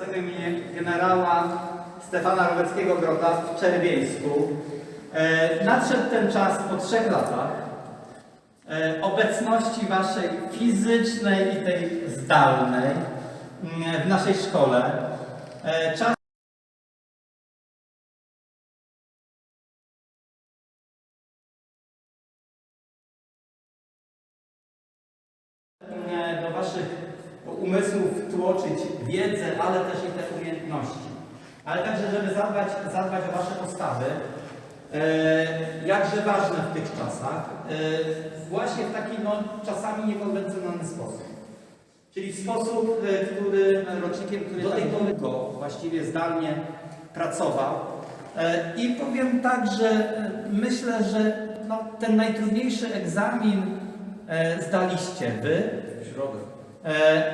urodzenia imienia generała Stefana Roberckiego Grota w Czerwieńsku. E, nadszedł ten czas po trzech latach e, obecności waszej fizycznej i tej zdalnej mm, w naszej szkole. E, czas e, do waszych umysłów tłoczyć wiedzę, ale też i te umiejętności. Ale także, żeby zadbać, zadbać o wasze postawy, e, jakże ważne w tych czasach, e, właśnie w taki no, czasami niekonwencjonalny sposób. Czyli w sposób, e, który rocznikiem, który do tej pory go właściwie zdalnie pracował. E, I powiem tak, że e, myślę, że no, ten najtrudniejszy egzamin e, zdaliście wy, E,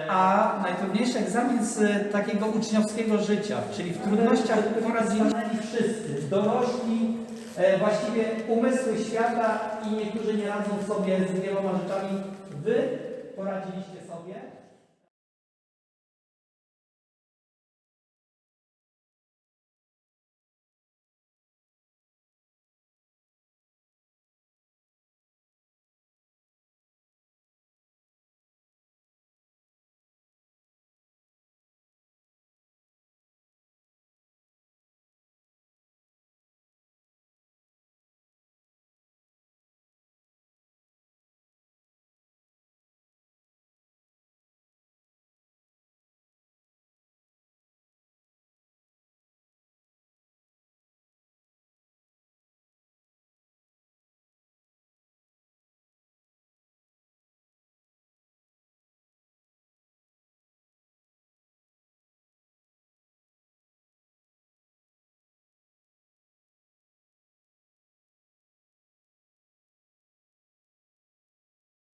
A najtrudniejszy egzamin z e, takiego uczniowskiego życia, czyli w trudnościach poradzili wszyscy, dorośli, e, właściwie umysły świata i niektórzy nie radzą sobie z wieloma rzeczami. Wy poradziliście sobie.